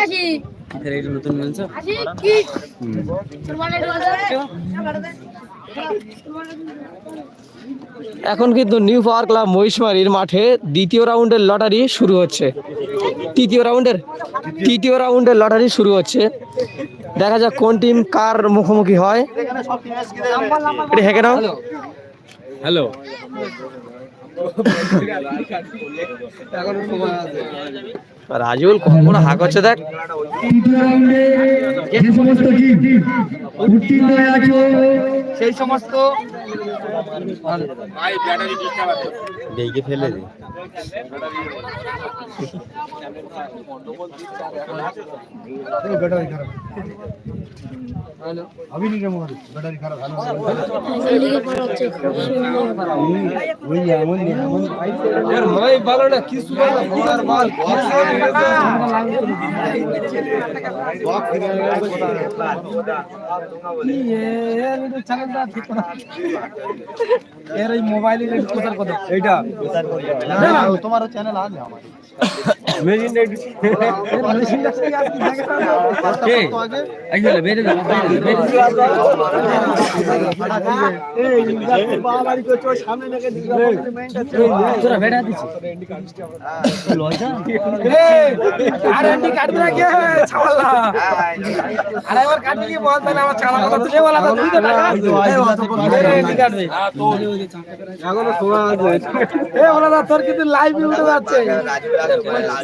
আসি নতুন বলছো আসি কি তোমার এখন কিন্তু নিউ পাওয়ার ক্লাব মহিষমারির মাঠে দ্বিতীয় রাউন্ডের লটারি শুরু হচ্ছে। তৃতীয় রাউন্ডের তৃতীয় রাউন্ডের লটারি শুরু হচ্ছে। দেখা যাক কোন টিম কার মুখোমুখি হয়। এটা হেঁকে নাও হ্যালো। রাজুল কখন হাঁক হচ্ছে দেখ। সেই সমস্ত ডেকে ফেলে দে। পড়া এই মোবাইলের এইটা। তোমার চ্যানেল আছে আমার। তোর কিন্তু লাইভ উঠে যাচ্ছে।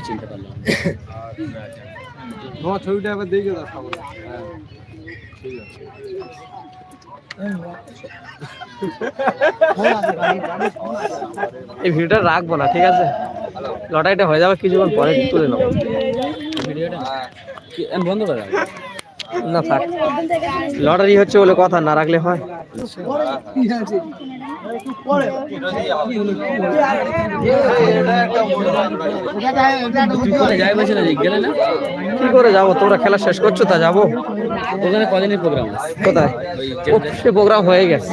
চিনতে পারলাম ছবিটা একবার দেখে দাও সবাই ঠিক আছে এই ভিডিওটা রাখব না ঠিক আছে? লটারিটা হয়ে যাবে কিছুক্ষণ পরে তুলে নেব। ভিডিওটা বন্ধ করে না, থাক। লটারি হচ্ছে বলে কথা, না রাখলে হয়। কি করে যাব? তোমরা খেলা শেষ করছ, তা যাব। ওখানে কদিনের প্রোগ্রাম কোথায় সে প্রোগ্রাম হয়ে গেছে।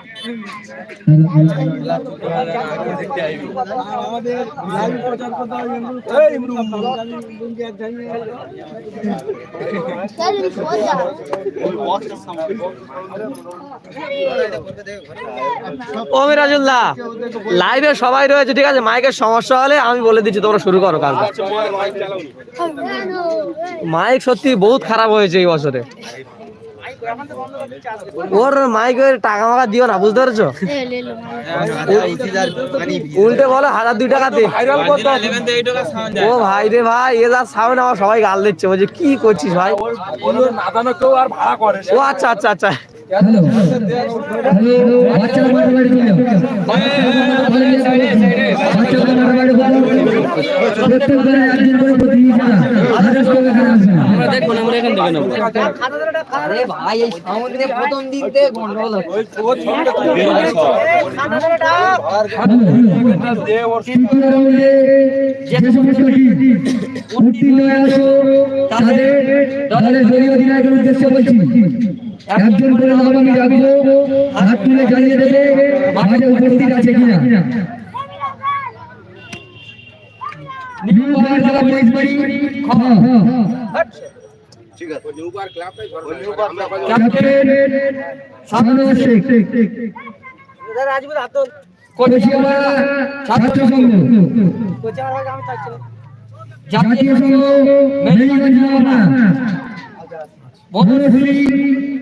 ও মিরাজুল্লাহ লাইভে সবাই রয়েছে ঠিক আছে? মাইকের সমস্যা হলে আমি বলে দিচ্ছি তোমরা শুরু করো কাজ মাইক সত্যি বহুত খারাপ হয়েছে এই বছরে। ওর মাইকের টাকা মাকা দিও না বুঝতে পেরেছ? উল্টে বলো হাজার দুই টাকা দে। ও ভাই রে ভাই এ যা সামনে আমার সবাই গাল দিচ্ছে বলছে কি করছিস ভাই? ও আচ্ছা আচ্ছা আচ্ছা। হ্যালো। হ্যালো। বাচ্চারা মাঠে বাড়ি বাচ্চারা মাঠে বাড়ি বলো একজন করে প্রতিনিধি ছাড়া আদার্স কেউ আসবে না আমরা দেখব আমরা এখান থেকে নেব আরে ভাই এই সামনে প্রথম দিক থেকে গন্ডগোল হচ্ছে তৃতীয় রাউন্ডে যে সমস্ত টিম উত্তীর্ণ আসো তাদের দলের দলীয় অধিনায়কের উদ্দেশ্যে বলছি একজন করে নাম আমি রাখব হাত তুলে জানিয়ে দেবে মাঠে উপস্থিত আছে কিনা। জাতীয়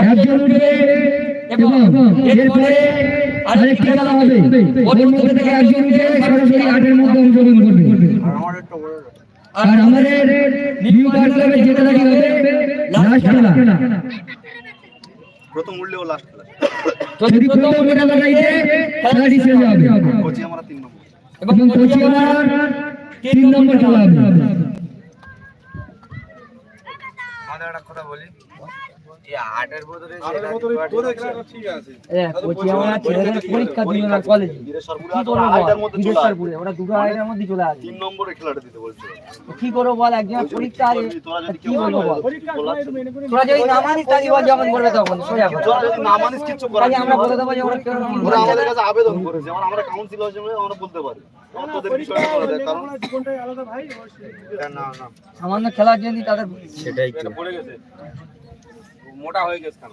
একজন উঠবে এবং এরপরে আরেকটি খেলা হবে। ওর মধ্যে থেকে একজন উঠে সরাসরি আটের মধ্যে অংশগ্রহণ করবে। আর আমাদের নিউ পার্ক ক্লাবের যে খেলাটি হবে লাস্ট খেলা। প্রথম উঠলেও লাস্ট খেলা। যদি প্রথম খেলা লাগাইতে খেলাটি শেষ হবে। কোচি আমরা তিন নম্বর। এবং কোচিয়ামার তিন নম্বর খেলা হবে। আমাদের একটা কথা বলি। পরীক্ষা দিল না কলেজে আটের মধ্যে চলে আসবে। ওরা দুটো আড়াইটার মধ্যে চলে আসবে। তিন নম্বরে খেলাটা দিতে বলছে কি করব বল? একজন পরীক্ষা আছে কি বলব বল? তোরা যদি না মানিস তাহলে বল যখন করবে তখন সোজা কথা। তোরা যদি না মানিস কিচ্ছু করার আমরা বলে দেবো যে ওরা কেউ ওরা আমাদের কাছে আবেদন করেছে। যেমন আমরা কাউন্সিলর হিসেবে আমরা বলতে পারি। আমার তোদের বিষয়টা বলে দেয়। কারণ না না সামান্য খেলার জন্য তাদের পড়ে গেছে। মোটা হয়ে গেছে কেন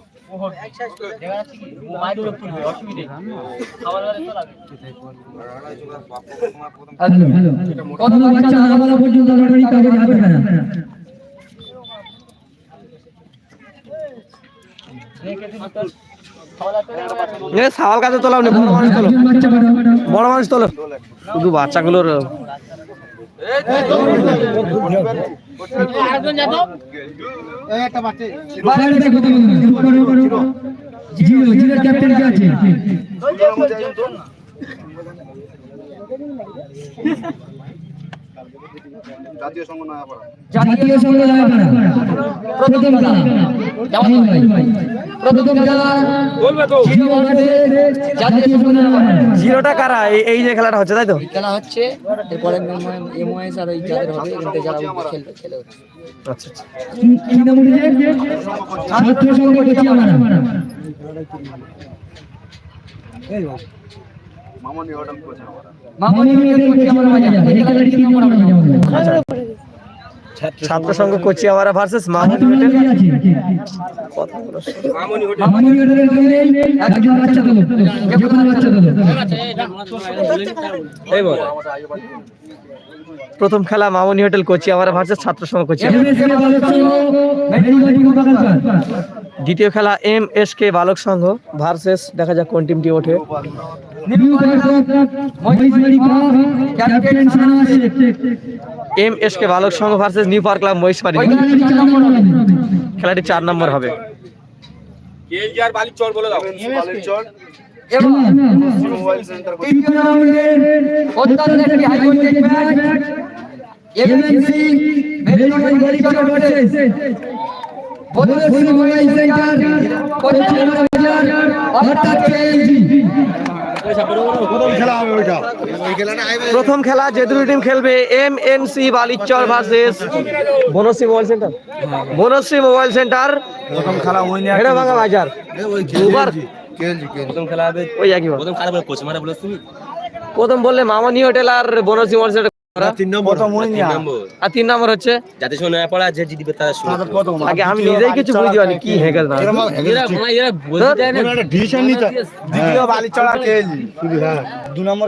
সাওয়াল কাছে তোলাও নি বড় মানুষ তোলো বড় মানুষ তোলো শুধু বাচ্চাগুলোর ক্যাপ্টেন কে আছে জাতীয় সংঘ নয়া জাতীয় সংঘ লাগাপাড়া প্রথম খেলা যেমন ভাই। প্রথম খেলা জিরো আছে জাতীয় সংঘ লাগাপাড়া জিরোটা কারা? এই- যে খেলাটা হচ্ছে তাই তো? খেলা হচ্ছে এরপরে এমওএস আর ওই যাদের হবে এখান যারা খেলবে খেলে আচ্ছা আচ্ছা। কি কি নাম উঠেছে ছাত্র সংঘ মামনি তিন নম্বর বাজার ছাত্র সংঘ ভার্সেস মামুন হোটেল মামনি হোটেলের একজন বাচ্চা দল যে কোনো বাচ্চা দল এই বল। প্রথম খেলা মামনি হোটেল কোচিয়ামারা ভার্সেস ছাত্র সংঘ পূর্বঘাট দ্বিতীয় খেলা এম এস কে বালক সংঘ ভার্সেস দেখা যাক কোন টিমটি ওঠে। New Mohishbari club captain Sana আছে এম এস কে বালক সংঘ versus new park club Mohishbari খেলাটি চার নম্বর হবে। চর এবং মোবাইল সেন্টার কোচে তৃতীয় রাউন্ডে অত্যন্ত একটি high voltage match MNC Medinipur Galichar versus Banashree mobile centre. কোচিয়ামারা অর্থাৎ কেএলজি প্রথম খেলা যে দুটি টিম খেলবে M N C Balichar versus Banashree mobile centre Banashree mobile centre প্রথম খেলা হেডা ভাঙা বাজার। দুবার। প্রথম খেলা হবে ওই একই প্রথম খেলা বলে কোচ মানে বলে তুমি? প্রথম বললে মামানি হোটেল আর বনশ্রী মোবাইল সেন্টার আর তিন নম্বর হচ্ছে? যাতে নয়া পড়া যে জিতবে তারা আগে আমি নিজেই কিছু বুঝতে পারি কি হেগেল না। এরা এরা বলতে চায় না দ্বিতীয় বালির চড়া খেয়েছি দু নম্বর